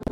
เ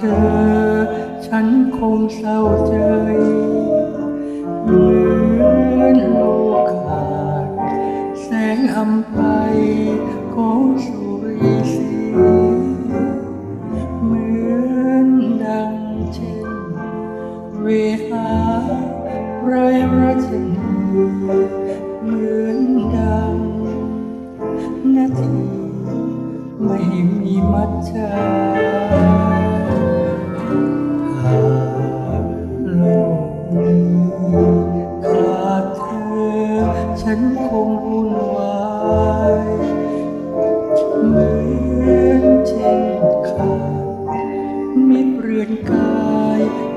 ธอฉันคงเศร้าใจ วหาไรรัชนีเหมือนดังนาทีไม่มีมัจจาหากโลกนี้ขาดเธอ ฉันคงวุ่นวายเหมือนเช่นขาดมิตรเรือนกาย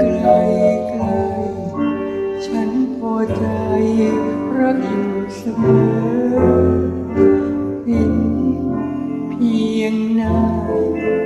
ไกลไกลฉันพอใจรักอยู่เสมอเห็นเพียงหน้าพ